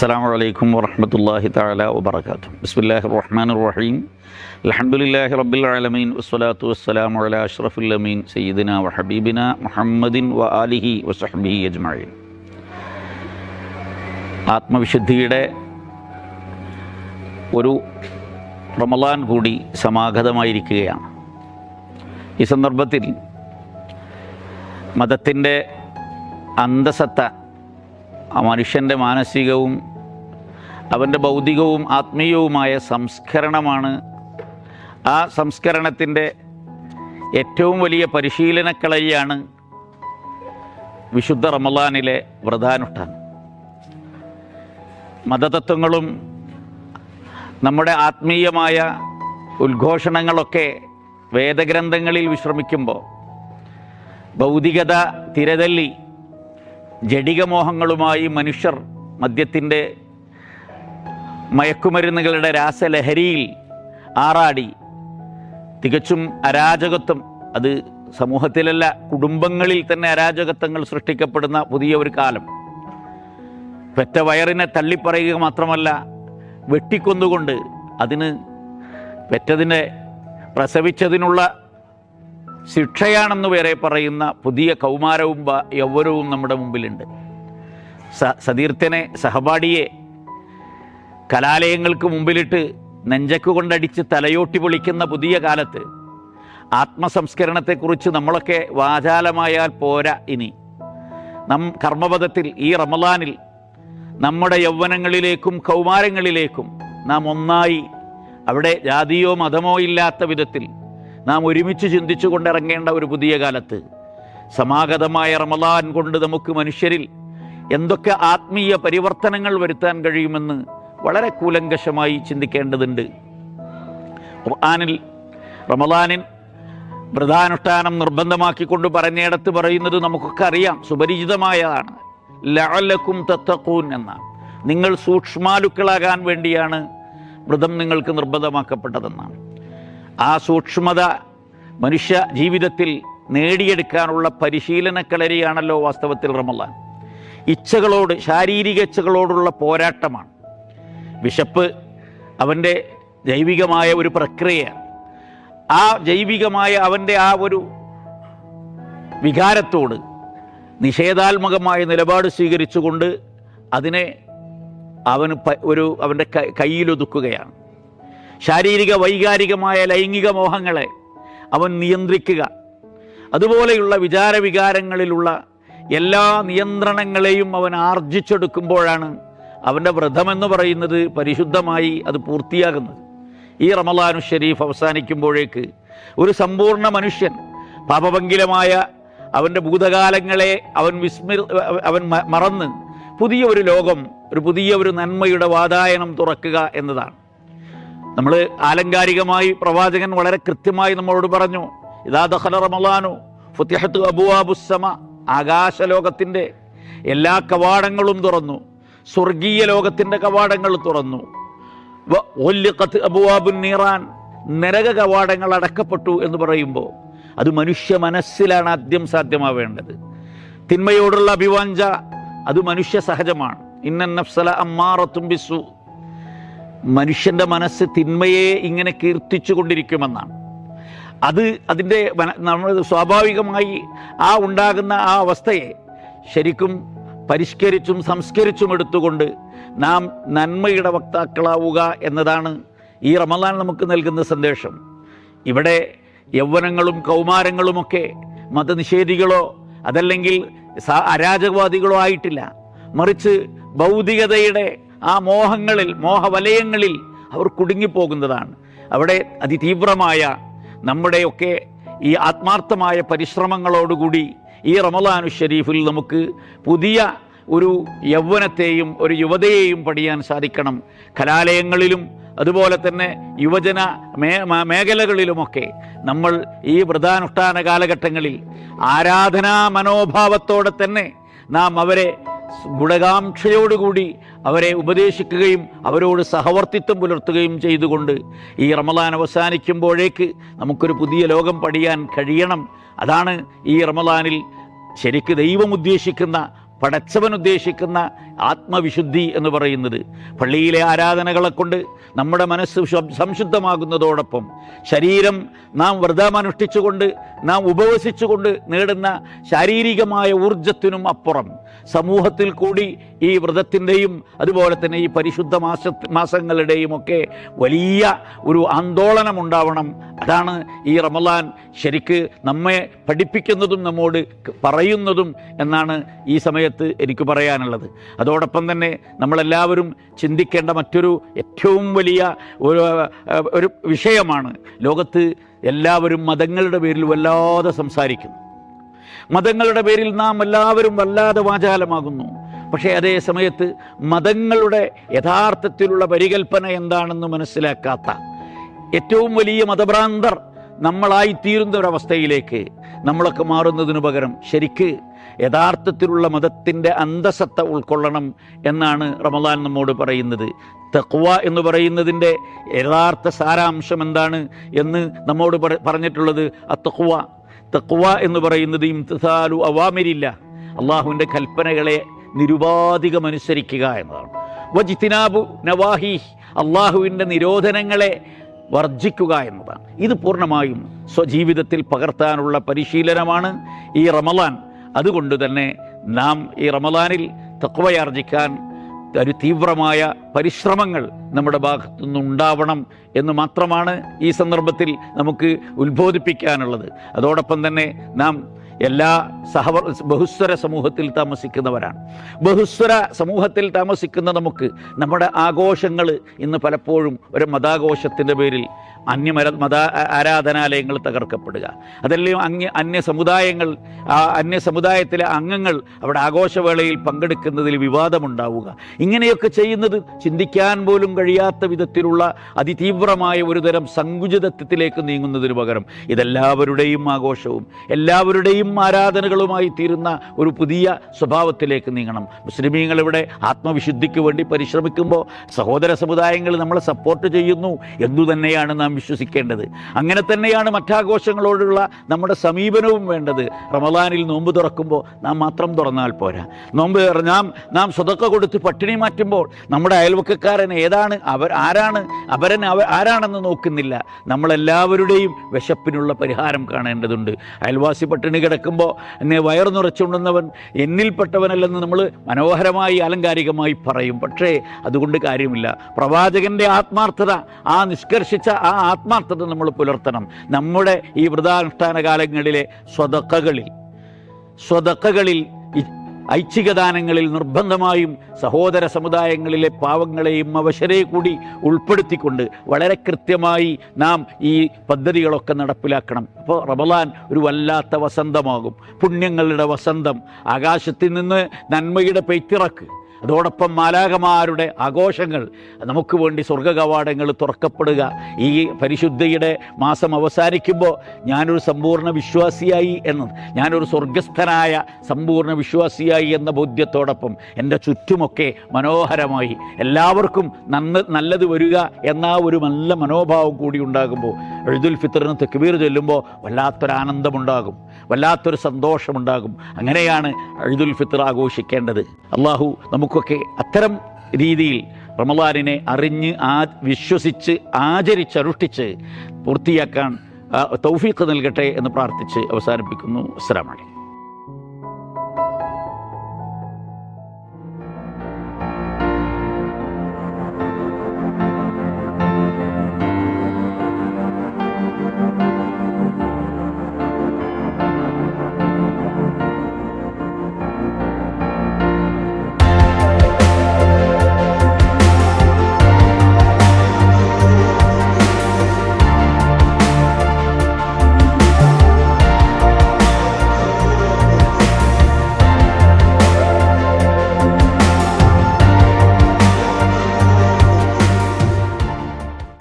السلام عليكم ورحمة الله تعالى وبركاته بسم الله الرحمن الرحيم الحمد لله رب العالمين والصلاة والسلام على أشرف الأمين سيدنا وحبيبنا محمد وآله وصحبه أجمعين ആത്മവിശുദ്ധിയുടെ ഒരു റമലാൻ കൂടി സമാഗതമായിരിക്കുകയാണ് ഈ സന്ദർഭത്തിൽ മതത്തിൻ്റെ അന്തസത്ത ആ മനുഷ്യൻ്റെ മാനസികവും അവന്റെ ഭൗതികവും ആത്മീയവുമായ സംസ്കരണമാണ്. ആ സംസ്കരണത്തിന്റെ ഏറ്റവും വലിയ പരിശീലനക്കളരിയാണ് വിശുദ്ധ റമലാനിലെ വ്രതാനുഷ്ഠാനം മതതത്വങ്ങളും നമ്മുടെ ആത്മീയമായ ഉദ്ഘോഷണങ്ങളൊക്കെ വേദഗ്രന്ഥങ്ങളിൽ വിശ്രമിക്കുമ്പോൾ ഭൗതികത തിരതല്ലി ജഡികമോഹങ്ങളുമായി മനുഷ്യർ മദ്യത്തിന്റെ മയക്കുമരുന്നുകളുടെ രാസലഹരിയിൽ ആറാടി. തികച്ചും അരാജകത്വം. അത് സമൂഹത്തിലല്ല കുടുംബങ്ങളിൽ തന്നെ അരാജകത്വങ്ങൾ സൃഷ്ടിക്കപ്പെടുന്ന പുതിയ ഒരു കാലം. പെറ്റ വയറിനെ തള്ളിപ്പറയുക മാത്രമല്ല വെട്ടിക്കൊന്നുകൊണ്ട് അതിന് പെറ്റതിനെ പ്രസവിച്ചതിനുള്ള ശിക്ഷയാണെന്ന് വരെ പറയുന്ന പുതിയ കൗമാരവും യൗവനവും നമ്മുടെ മുമ്പിലുണ്ട്. സ സതീർത്ഥനെ സഹപാഠിയെ കലാലയങ്ങൾക്ക് മുമ്പിലിട്ട് നെഞ്ചക്ക് കൊണ്ടടിച്ച് തലയോട്ടി പൊളിക്കുന്ന പുതിയ കാലത്ത് ആത്മസംസ്കരണത്തെക്കുറിച്ച് നമ്മളൊക്കെ വാചാലമായാൽ പോരാ ഇനി. നം കർമ്മപഥത്തിൽ ഈ റമലാനിൽ നമ്മുടെ യൗവനങ്ങളിലേക്കും കൗമാരങ്ങളിലേക്കും നാം ഒന്നായി അവിടെ ജാതിയോ മതമോ ഇല്ലാത്ത വിധത്തിൽ നാം ഒരുമിച്ച് ചിന്തിച്ചു കൊണ്ടിറങ്ങേണ്ട ഒരു പുതിയ കാലത്ത്. സമാഗതമായ റമലാൻ കൊണ്ട് നമുക്ക് മനുഷ്യരിൽ എന്തൊക്കെ ആത്മീയ പരിവർത്തനങ്ങൾ വരുത്താൻ കഴിയുമെന്ന് വളരെ കൂലങ്കശമായി ചിന്തിക്കേണ്ടതുണ്ട്. ഖുർആാനിൽ റമദാനിൽ വ്രതാനുഷ്ഠാനം നിർബന്ധമാക്കിക്കൊണ്ട് പറഞ്ഞിടത്ത് പറയുന്നത് നമുക്കൊക്കെ അറിയാം. സുപരിചിതമായതാണ് ലഅലക്കും തത്തക്കൂൻ എന്നാണ്. നിങ്ങൾ സൂക്ഷ്മാലുക്കളാകാൻ വേണ്ടിയാണ് വ്രതം നിങ്ങൾക്ക് നിർബന്ധമാക്കപ്പെട്ടതെന്നാണ്. ആ സൂക്ഷ്മത മനുഷ്യ ജീവിതത്തിൽ നേടിയെടുക്കാനുള്ള പരിശീലനക്കളരിയാണല്ലോ വാസ്തവത്തിൽ റമലാൻ ഇച്ഛകളോട് ശാരീരിക ഇച്ഛകളോടുള്ള പോരാട്ടമാണ്. വിശപ്പ് അവന്റെ ജൈവികമായ ഒരു പ്രക്രിയയാണ് ആ ജൈവികമായ അവന്റെ ആ ഒരു വികാരത്തോട് നിഷേധാത്മകമായ നിലപാട് സ്വീകരിച്ചുകൊണ്ട് അതിനെ അവന് ഒരു അവന്റെ കയ്യിലൊതുക്കുകയാണ് ശാരീരിക വൈകാരികമായ ലൈംഗിക മോഹങ്ങളെ അവൻ നിയന്ത്രിക്കുക. അതുപോലെയുള്ള വിചാരവികാരങ്ങളിലുള്ള എല്ലാ നിയന്ത്രണങ്ങളെയും അവൻ ആർജിച്ചെടുക്കുമ്പോഴാണ് അവന്റെ വ്രതമെന്ന് പറയുന്നത് പരിശുദ്ധമായി അത് പൂർത്തിയാകുന്നത്. ഈ റമലാനു ഷരീഫ് അവസാനിക്കുമ്പോഴേക്ക് ഒരു സമ്പൂർണ മനുഷ്യൻ പാപഭംഗിലമായ അവന്റെ ഭൂതകാലങ്ങളെ അവൻ വിസ്മൃ അവൻ മറന്ന് പുതിയ ഒരു ലോകം ഒരു പുതിയ ഒരു നന്മയുടെ വാതായനം തുറക്കുക എന്നതാണ്. നമ്മൾ ആലങ്കാരികമായി പ്രവാചകൻ വളരെ കൃത്യമായി നമ്മളോട് പറഞ്ഞു ഇതാ ദഹല റമലാനു ഫുത്തിഹത്ത് അബുവാബുസമ ആകാശലോകത്തിന്റെ എല്ലാ കവാടങ്ങളും തുറന്നു സ്വർഗീയ ലോകത്തിന്റെ കവാടങ്ങൾ തുറന്നു. അബുവാബുൻ നീറാൻ നരക കവാടങ്ങൾ അടക്കപ്പെട്ടു എന്ന് പറയുമ്പോൾ അത് മനുഷ്യ മനസ്സിലാണ് ആദ്യം സാധ്യമാവേണ്ടത്. തിന്മയോടുള്ള അഭിവാഞ്ച അത് മനുഷ്യ സഹജമാണ്. ഇന്ന നഫ്സല അമ്മാറത്തും ബിസു മനുഷ്യന്റെ മനസ്സ് തിന്മയെ ഇങ്ങനെ കീർത്തിച്ചു കൊണ്ടിരിക്കുമെന്നാണ്. അത് അതിന്റെ നമ്മൾ സ്വാഭാവികമായി ആ ഉണ്ടാകുന്ന ആ അവസ്ഥയെ ശരിക്കും പരിഷ്കരിച്ചും സംസ്കരിച്ചും എടുത്തുകൊണ്ട് നാം നന്മയുടെ വക്താക്കളാവുക എന്നതാണ് ഈ റമദാൻ നമുക്ക് നൽകുന്ന സന്ദേശം. ഇവിടെ യൗവനങ്ങളും കൗമാരങ്ങളുമൊക്കെ മതനിഷേധികളോ അതല്ലെങ്കിൽ അരാജകവാദികളോ ആയിട്ടില്ല. മറിച്ച് ഭൗതികതയുടെ ആ മോഹങ്ങളിൽ മോഹവലയങ്ങളിൽ അവർ കുടുങ്ങിപ്പോകുന്നതാണ്. അവിടെ അതിതീവ്രമായ നമ്മുടെയൊക്കെ ഈ ആത്മാർത്ഥമായ പരിശ്രമങ്ങളോടുകൂടി ഈ റമലാനു ഷരീഫിൽ നമുക്ക് പുതിയ ഒരു യൗവനത്തെയും ഒരു യുവതയെയും പഠിയാൻ സാധിക്കണം. കലാലയങ്ങളിലും അതുപോലെ തന്നെ യുവജന മേ മേഖലകളിലുമൊക്കെ നമ്മൾ ഈ വ്രതാനുഷ്ഠാന കാലഘട്ടങ്ങളിൽ ആരാധനാ മനോഭാവത്തോടെ തന്നെ നാം അവരെ ഗുണകാംക്ഷയോടുകൂടി അവരെ ഉപദേശിക്കുകയും അവരോട് സഹവർത്തിത്വം പുലർത്തുകയും ചെയ്തുകൊണ്ട് ഈ റമദാൻ അവസാനിക്കുമ്പോഴേക്ക് നമുക്കൊരു പുതിയ ലോകം പടിയാൻ കഴിയണം. അതാണ് ഈ റമദാനിൽ ശരിക്ക് ദൈവം ഉദ്ദേശിക്കുന്ന പടച്ചവൻ ഉദ്ദേശിക്കുന്ന ആത്മവിശുദ്ധി എന്ന് പറയുന്നത് പള്ളിയിലെ ആരാധനകളെ കൊണ്ട് നമ്മുടെ മനസ്സ് സംശുദ്ധമാകുന്നതോടൊപ്പം ശരീരം നാം വ്രതമനുഷ്ഠിച്ചുകൊണ്ട് നാം ഉപവസിച്ചുകൊണ്ട് നേടുന്ന ശാരീരികമായ ഊർജത്തിനും അപ്പുറം. സമൂഹത്തിൽ കൂടി ഈ വ്രതത്തിന്റെയും അതുപോലെ തന്നെ ഈ പരിശുദ്ധ മാസ മാസങ്ങളുടെയും ഒക്കെ വലിയ ഒരു ആന്തോളനം ഉണ്ടാവണം അതാണ് ഈ റമലാൻ ശരിക്ക് നമ്മെ പഠിപ്പിക്കുന്നതും നമ്മോട് പറയുന്നതും എന്നാണ് ഈ സമയത്ത് എനിക്ക് പറയാനുള്ളത്. അതോടൊപ്പം തന്നെ നമ്മളെല്ലാവരും ചിന്തിക്കേണ്ട മറ്റൊരു ഏറ്റവും വലിയ ഒരു ഒരു വിഷയമാണ്. ലോകത്ത് എല്ലാവരും മതങ്ങളുടെ പേരിൽ വല്ലാതെ സംസാരിക്കുന്നു. മതങ്ങളുടെ പേരിൽ നാം എല്ലാവരും വല്ലാതെ വാചാലമാകുന്നു. പക്ഷേ അതേ സമയത്ത് മതങ്ങളുടെ യഥാർത്ഥത്തിലുള്ള പരികൽപ്പന എന്താണെന്ന് മനസ്സിലാക്കാത്ത ഏറ്റവും വലിയ മതഭ്രാന്തർ നമ്മളായിത്തീരുന്ന ഒരവസ്ഥയിലേക്ക് നമ്മളൊക്കെ മാറുന്നതിനു പകരം ശരിക്ക് യഥാർത്ഥത്തിലുള്ള മതത്തിന്റെ അന്തസത്ത ഉൾക്കൊള്ളണം എന്നാണ് റമദാൻ നമ്മോട് പറയുന്നത്. തക്വ എന്ന് പറയുന്നതിന്റെ യഥാർത്ഥ സാരാംശം എന്താണ് എന്ന് നമ്മോട് പറഞ്ഞിട്ടുള്ളത് അ തക്വ എന്ന് പറയുന്നത് ഇംതിസാലു അവാമിരില്ല. അള്ളാഹുവിന്റെ കൽപ്പനകളെ നിരുപാധികം അനുസരിക്കുക എന്നതാണ്. വജിത്തിനാബു നവാഹി അള്ളാഹുവിന്റെ നിരോധനങ്ങളെ വർജിക്കുക എന്നതാണ്. ഇത് പൂർണമായും സ്വജീവിതത്തിൽ പകർത്താനുള്ള പരിശീലനമാണ് ഈ റമലാൻ അതുകൊണ്ട് തന്നെ നാം ഈ റമലാനിൽ തക്വയാർജിക്കാൻ ഒരു തീവ്രമായ പരിശ്രമങ്ങൾ നമ്മുടെ ഭാഗത്തു നിന്നുണ്ടാവണം എന്ന് മാത്രമാണ് ഈ സന്ദർഭത്തിൽ നമുക്ക് ഉത്ബോധിപ്പിക്കാനുള്ളത്. അതോടൊപ്പം തന്നെ നാം എല്ലാ സഹവ ബഹുസ്വര സമൂഹത്തിൽ താമസിക്കുന്നവരാണ്. ബഹുസ്വര സമൂഹത്തിൽ താമസിക്കുന്ന നമുക്ക് നമ്മുടെ ആഘോഷങ്ങൾ ഇന്ന് പലപ്പോഴും ഒരു മതാഘോഷത്തിന്റെ പേരിൽ അന്യമര മത ആരാധനാലയങ്ങൾ തകർക്കപ്പെടുക. അതല്ലെങ്കിൽ അന്യ അന്യ സമുദായങ്ങൾ ആ അന്യ സമുദായത്തിലെ അംഗങ്ങൾ അവിടെ ആഘോഷവേളയിൽ പങ്കെടുക്കുന്നതിൽ വിവാദമുണ്ടാവുക. ഇങ്ങനെയൊക്കെ ചെയ്യുന്നത് ചിന്തിക്കാൻ പോലും കഴിയാത്ത വിധത്തിലുള്ള അതിതീവ്രമായ ഒരു തരം സങ്കുചിതത്വത്തിലേക്ക് നീങ്ങുന്നതിന് പകരം ഇതെല്ലാവരുടെയും ആഘോഷവും എല്ലാവരുടെയും ആരാധനകളുമായി തീരുന്ന ഒരു പുതിയ സ്വഭാവത്തിലേക്ക് നീങ്ങണം. മുസ്ലിമീങ്ങൾ ഇവിടെ ആത്മവിശുദ്ധിക്ക് വേണ്ടി പരിശ്രമിക്കുമ്പോൾ സഹോദര സമുദായങ്ങൾ നമ്മളെ സപ്പോർട്ട് ചെയ്യുന്നു എന്നു തന്നെയാണ് നാം വിശ്വസിക്കേണ്ടത്. അങ്ങനെ തന്നെയാണ് മറ്റാഘോഷങ്ങളോടുള്ള നമ്മുടെ സമീപനവും വേണ്ടത്. റമദാനിൽ നോമ്പ് തുറക്കുമ്പോൾ നാം മാത്രം തുറന്നാൽ പോരാ. നോമ്പ് നാം നാം സ്വതക്ക കൊടുത്ത് പട്ടിണി മാറ്റുമ്പോൾ നമ്മുടെ അയൽവക്കക്കാരൻ ഏതാണ്? അവർ ആരാണ്? അവരൻ അവ ആരാണെന്ന് നോക്കുന്നില്ല. നമ്മളെല്ലാവരുടെയും വിശപ്പിനുള്ള പരിഹാരം കാണേണ്ടതുണ്ട്. അയൽവാസി പട്ടിണി കിടക്കുമ്പോൾ എന്നെ വയർ നിറച്ചുണ്ടെന്നവൻ എന്നിൽപ്പെട്ടവനല്ലെന്ന് നമ്മൾ മനോഹരമായി ആലങ്കാരികമായി പറയും. പക്ഷേ അതുകൊണ്ട് കാര്യമില്ല. പ്രവാചകന്റെ ആത്മാർത്ഥത ആ നിഷ്കർഷിച്ച ആ ആത്മാർത്ഥത നമ്മൾ പുലർത്തണം. നമ്മുടെ ഈ വ്രതാനുഷ്ഠാന കാലങ്ങളിലെ സ്വതക്കകളിൽ സ്വതക്കകളിൽ ഐച്ഛികദാനങ്ങളിൽ നിർബന്ധമായും സഹോദര സമുദായങ്ങളിലെ പാവങ്ങളെയും അവശരെ കൂടി ഉൾപ്പെടുത്തിക്കൊണ്ട് വളരെ കൃത്യമായി നാം ഈ പദ്ധതികളൊക്കെ നടപ്പിലാക്കണം. അപ്പോൾ റമലാൻ ഒരു വല്ലാത്ത വസന്തമാകും. പുണ്യങ്ങളുടെ വസന്തം. ആകാശത്തിൽ നിന്ന് നന്മയുടെ പെയ്ത്തിറക്ക്. അതോടൊപ്പം മാലാകമാരുടെ ആഘോഷങ്ങൾ. നമുക്ക് വേണ്ടി സ്വർഗകവാടങ്ങൾ തുറക്കപ്പെടുക. ഈ പരിശുദ്ധിയുടെ മാസം അവസാനിക്കുമ്പോൾ ഞാനൊരു സമ്പൂർണ വിശ്വാസിയായി എന്ന് ഞാനൊരു സ്വർഗസ്ഥനായ സമ്പൂർണ വിശ്വാസിയായി എന്ന ബോധ്യത്തോടൊപ്പം എന്റെ ചുറ്റുമൊക്കെ മനോഹരമായി എല്ലാവർക്കും നന്ന് നല്ലത് വരിക എന്ന ഒരു നല്ല മനോഭാവം കൂടി ഉണ്ടാകുമ്പോൾ എഴുതുൽ ഫിത്തറിന് തെക്കുവീർ ചൊല്ലുമ്പോൾ വല്ലാത്തൊരാനന്ദമുണ്ടാകും. വല്ലാത്തൊരു സന്തോഷമുണ്ടാകും. അങ്ങനെയാണ് അഴുദുൽ ഫിത്തർ ആഘോഷിക്കേണ്ടത്. അള്ളാഹു നമുക്കൊക്കെ അത്തരം രീതിയിൽ റമലാനിനെ അറിഞ്ഞ് ആ വിശ്വസിച്ച് ആചരിച്ചനുഷ്ഠിച്ച് പൂർത്തിയാക്കാൻ തൗഫീഖ് നൽകട്ടെ എന്ന് പ്രാർത്ഥിച്ച് അവസാനിപ്പിക്കുന്നു. അസ്സലാമലൈക്കും